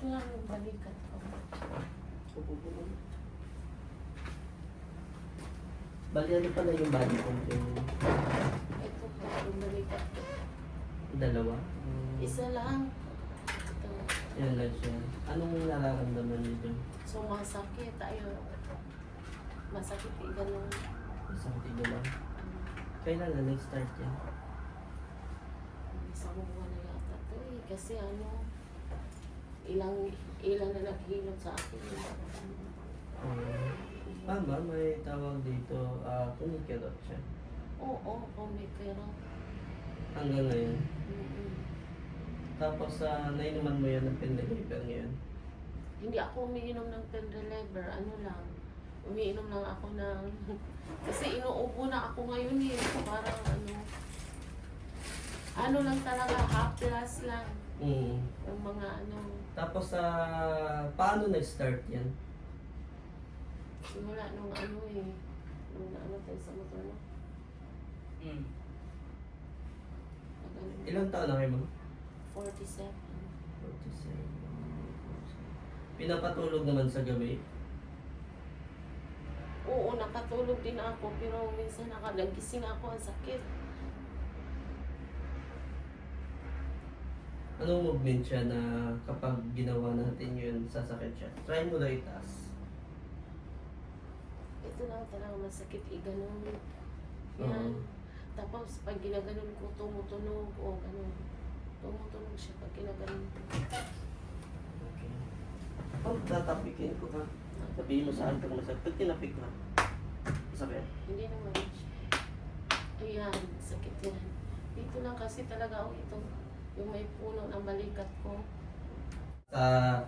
Ito lang yung balikat ko. Bali ano pala yung body comp yung Ito po, yung balikat ko. dalawa? Isa lang. Ito. Yan lang siya. Anong nararamdaman niyo dyan? So, masakit. Ayun. Masakit eh, ganun. Isang tigo lang. Kailan na nag-start yan? Isang buwan na yata to eh. Kasi ano, ilang ilang na naghilot sa akin. Um, tama, may tawag dito, uh, kumikirot siya. Oo, oh, pero. Hanggang ngayon. mm Tapos, uh, nainuman mo yan ng pendeliver ngayon. Hindi ako umiinom ng pen reliever. Ano lang, umiinom lang ako ng... Kasi inuubo na ako ngayon eh. Parang ano... Ano lang talaga, half glass lang. Mm. Yung mga ano... Tapos, uh, paano nag-start yan? Simula nung ano eh. Nung ano tayo sa motor mo. Mm. Nag- ano, Ilang taon na kayo, ma'am? 47. 47. Pinapatulog naman sa gabi. Oo, nakatulog din ako. Pero minsan naka, nagising ako. Ang sakit. Anong movement siya na kapag ginawa natin yun, sasakit siya? Try mo lang itaas. Ito lang talaga masakit. Eh, ganun. Oo. Yan. Tapos pag ginaganon ko, tumutunog o ganun. Tumutunog siya pag ginaganon ko. Okay. Pag tatapikin ko ha, sabihin mo saan pag masakit. Pag tinapik ko ha, masakit. Hindi naman siya. Ayan, sakit yan. Dito lang kasi talaga ako ito. Yung may puno ng balikat ko. Sa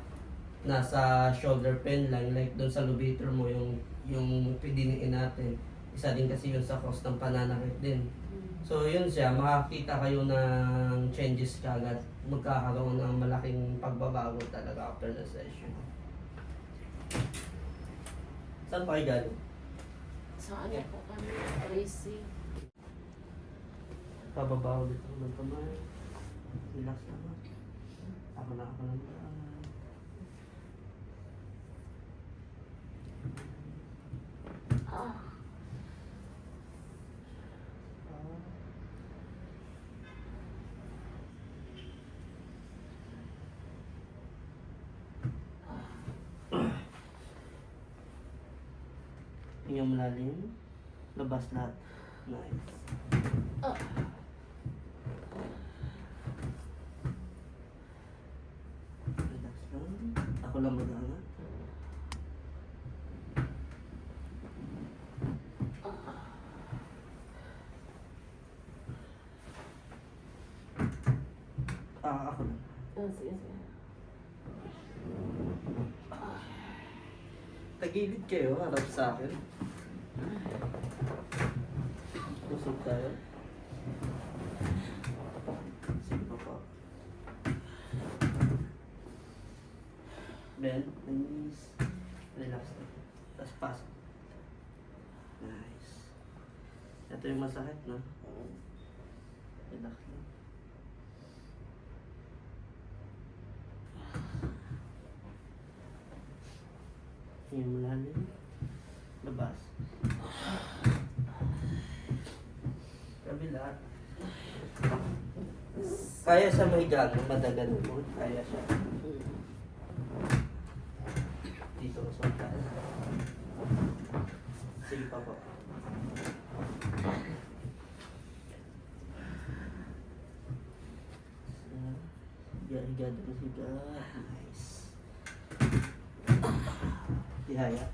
nasa shoulder pen lang, like doon sa lobiter mo, yung yung pidiniin natin. Isa din kasi yun sa cause ng pananakit din. Hmm. So yun siya, makakita kayo ng changes kagad. Magkakaroon ng malaking pagbabago talaga after the session. Saan pa kayo galing? Sa ano po kami, Tracy. Pababaw dito ng kamay. Relax lang. Ako na, ako na. Ah, Hinga malalim. Labas lahat. Nice. ah. Relax lang. Ako lang mag-aangat. Ah, ako lang. Ah, sige, sige. Tagilid kayo, harap sa akin. Usap tayo. Sige pa po. Ben, knees. Relax na. Tapos pasok. Nice. Ito yung masakit, no? Relax lang. Yung malalim. Labas. Kabila. Kaya sa may gano'n, madagal mo. Kaya siya. Dito ko sa taas. Sige pa po. Higa, higa, dito, higa. Nice. Tihaya.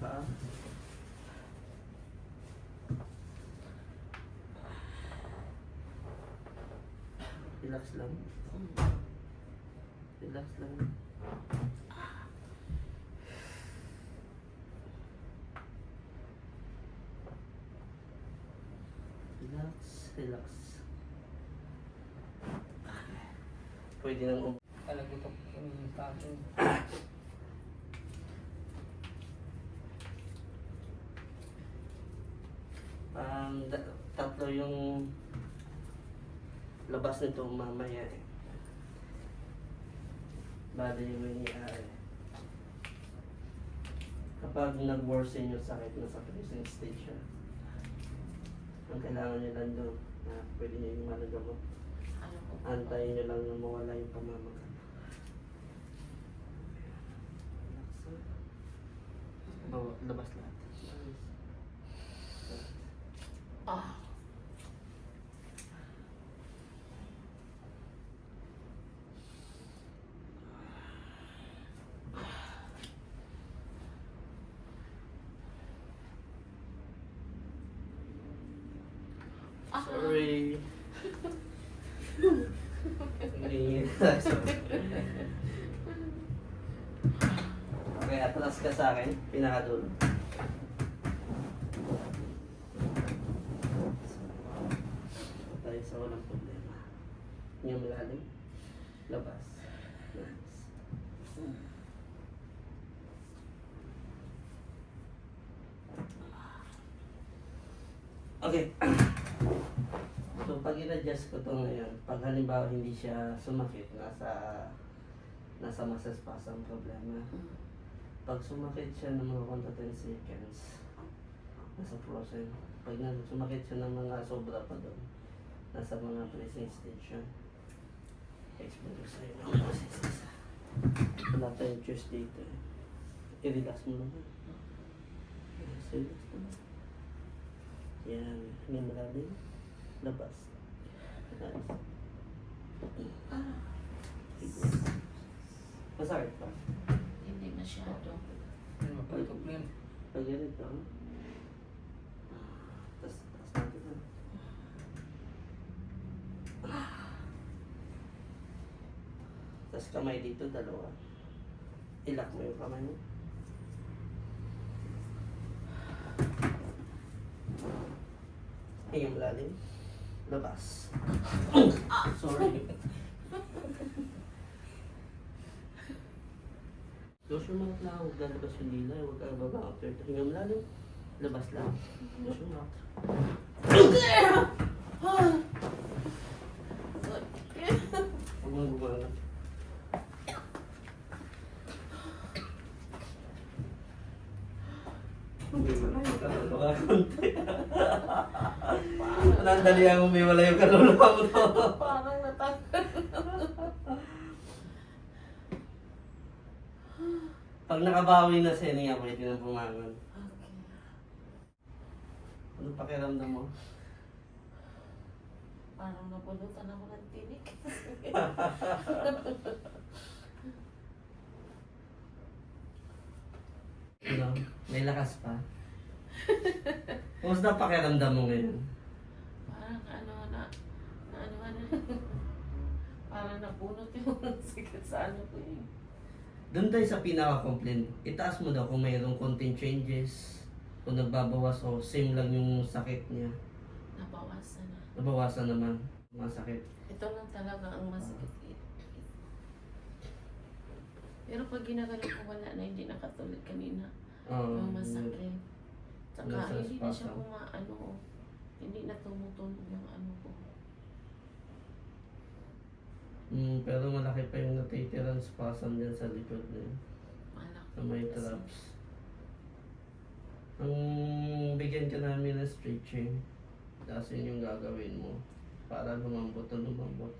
Paa. Relax lang. Relax lang. Relax, relax. Pwede nang um- Talaga ito yung kaso. Um, tatlo yung labas nito mamaya eh. Bali yung nangyayari. Kapag nag-worsen yung sakit na sa prison stage siya, ang kailangan nyo lang doon na pwede nyo yung malagamot. Antayin nyo lang na mawala yung pamamaga. Bawa, labas lahat. Ah. Ah. Sorry. Okay, atras ka sa akin. Pinakadulo. Tayo sa walang problema. Yung malalim. Labas. Nice. Okay. Pag in-adjust ko to ngayon, pag halimbawa hindi siya sumakit, nasa nasa masaspas ang problema. Pag sumakit siya ng mga 1 to 10 seconds, nasa process. Pag na, sumakit siya ng mga sobra pa doon, nasa mga pressing siya. Explain ko sa'yo ang process. Wala tayong choice dito eh. I-relax mo naman. Yes, relax naman. Yan. Hanggang malalim. Labas. Nice. Ah. Masakit pa. Hindi masyado. Ano, mapalitok na yan. Pag ganito. Tapos, tapos natin na. Tapos kamay dito, dalawa. Ilak mo yung kamay mo. Hingin malalim. Labas. Sorry. Close your mouth lang. Huwag lalabas yung dila. Huwag kang baba. After hingin malalim. Labas lang. Close your mouth. Huwag mong gumana. Baka konti. Nandali ang umiwala yung kaluluwa mo to. Parang natanggal. Pag nakabawi na siya niya, pwede nang pumangon. Okay. Ano pakiramdam mo? Parang napulutan ako ng tinik. Ano? May lakas pa? Kumusta pakiramdam mo ngayon? Parang ano na, na ano ano. Parang napunot yung sikat sa ano ko eh. Doon tayo sa pinaka-complaint. Itaas mo daw kung mayroong konting changes. Kung nagbabawas o same lang yung sakit niya. Nabawasan na. Nabawasan naman. Masakit. Ito lang talaga ang masakit. Pero pag ginagaling ko wala na, hindi nakatulad kanina. Oo. yung masakit. Saka Nasa hindi na siya kumaano. Hindi na tumutunog yung ano ko. Mm, pero malaki pa yung natitirang spasm dyan sa likod niya. Malaki. Sa may traps. Ang bigyan ka namin ng stretching. Tapos yun yung gagawin mo. Para lumambot na lumambot.